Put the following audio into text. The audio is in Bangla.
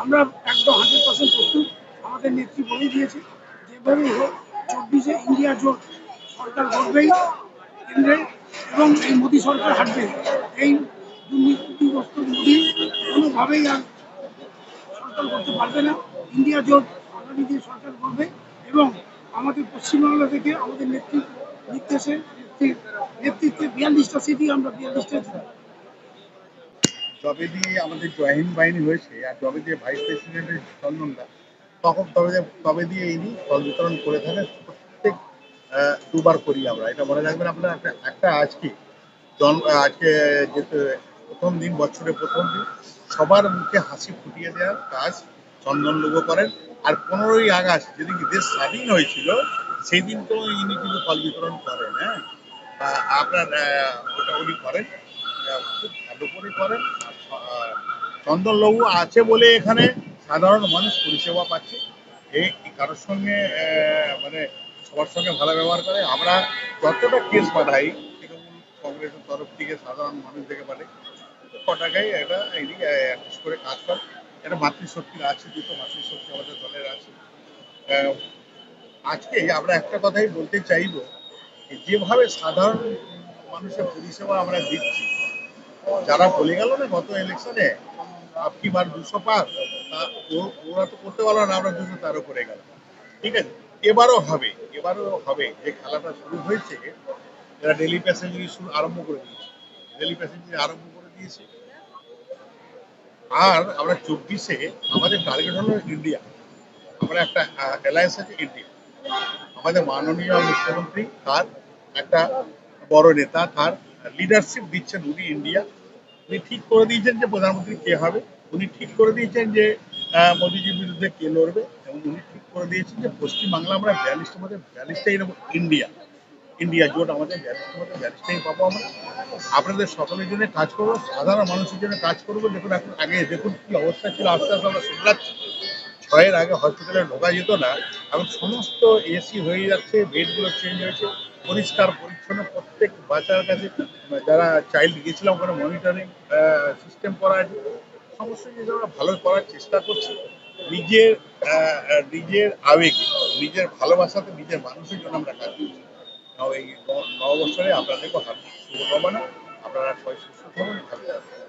আমরা একদম হান্ড্রেড পার্সেন্ট প্রস্তুত। আমাদের নেত্রী বলে দিয়েছে যেভাবেই হোক চব্বিশে ইন্ডিয়া জোট সরকার গড়বেই, কেন্দ্রে এবং এই মোদী সরকার হাঁটবে। এই দুর্নীতিগ্রস্ত মোদী কোনোভাবেই আর সরকার করতে পারবে না। ইন্ডিয়া জোট আগামী দিনে সরকার করবে এবং আমাদের পশ্চিমবাংলা থেকে আমাদের নেত্রী নির্দেশে নেতৃত্বে বিয়াল্লিশটা সিটি আমরা বিয়াল্লিশটা যবে দিয়ে আমাদের জয়হিন্দ বাহিনী হয়েছে আর যবে দিয়ে ভাইস প্রেসিডেন্টের চন্দনদা তখন তবে তবে দিয়ে ইনি ফল বিতরণ করে থাকেন প্রত্যেক দুবার করি আমরা। এটা মনে রাখবেন আপনার, একটা আজকে জন, আজকে যেহেতু প্রথম দিন, বছরের প্রথম দিন, সবার মুখে হাসি ফুটিয়ে দেওয়ার কাজ চন্দন লোগো করেন। আর পনেরোই আগস্ট যেদিন দেশ স্বাধীন হয়েছিল সেই দিন তো ইনি কিন্তু ফল বিতরণ করেন হ্যাঁ? আপনার ওটা উনি করেন। খুব করে করেন চন্দনবাবু আছে বলে এখানে সাধারণ মানুষ পরিষেবা পাচ্ছে। এই কারোর সঙ্গে মানে সবার সঙ্গে ভালো ব্যবহার করে। আমরা যতটা কেস পাঠাই তৃণমূল কংগ্রেসের তরফ থেকে সাধারণ মানুষ থেকে পারে কটাকাই একটা এদিকে করে কাজ করে। একটা মাতৃশক্তি আছে, দুটো মাতৃশক্তি আমাদের দলের আছে। আজকে আমরা একটা কথাই বলতে চাইব যেভাবে সাধারণ মানুষের পরিষেবা আমরা দিচ্ছি যারা বলে গেল না গত ইলেকশনে আপনি বার দুশো পার ওরা তো করতে পারল না, আমরা দুশো তেরো করে গেল ঠিক আছে? এবারও হবে এবারও হবে। যে খেলাটা শুরু হয়েছে, এরা ডেলি প্যাসেঞ্জারি শুরু আরম্ভ করে দিয়েছে। ডেলি প্যাসেঞ্জারি আরম্ভ করে দিয়েছে। আর আমরা চব্বিশে, আমাদের টার্গেট হলো ইন্ডিয়া আমরা একটা অ্যালায়েন্স আছে ইন্ডিয়া আমাদের মাননীয় মুখ্যমন্ত্রী, তার একটা বড় নেতা, তার লিডারশিপ দিচ্ছেন উনি ইন্ডিয়া উনি ঠিক করে দিয়েছেন যে প্রধানমন্ত্রী কে হবে। উনি ঠিক করে দিয়েছেন যে মোদিজির বিরুদ্ধে কে লড়বে এবং উনি ঠিক করে দিয়েছেন যে পশ্চিমবাংলা আমরা বিয়াল্লিশটার মধ্যে বিয়াল্লিশটাই নেব ইন্ডিয়া ইন্ডিয়া জোট আমাদের বিয়াল্লিশটার মধ্যে বিয়াল্লিশটাই পাবো আমরা। আপনাদের সকলের জন্য কাজ করব, সাধারণ মানুষের জন্য কাজ করব। দেখুন, এখন আগে দেখুন কি অবস্থা ছিল, আস্তে আস্তে আমরা শুনলাচ্ছি। ছয়ের আগে হসপিটালে ঢোকা যেত না, এখন সমস্ত এসি হয়ে যাচ্ছে বেডগুলো চেঞ্জ হয়েছে। পরিষ্কার, পরিচ্ছন্ন প্রত্যেক বাচ্চার কাছে, যারা চাইল্ড গেছিলাম ওখানে মনিটরিং সিস্টেম করা আছে, সমস্ত জিনিস আমরা ভালো করার চেষ্টা করছি। নিজের নিজের আবেগে, নিজের ভালোবাসাতে নিজের মানুষের জন্য আমরা কাজ করছি। এই ন- নববৎসরে আপনাদেরকে হার্দিক শুভকামনা। আপনারা সবাই সুস্থ থাকুন, ভালো থাকুন।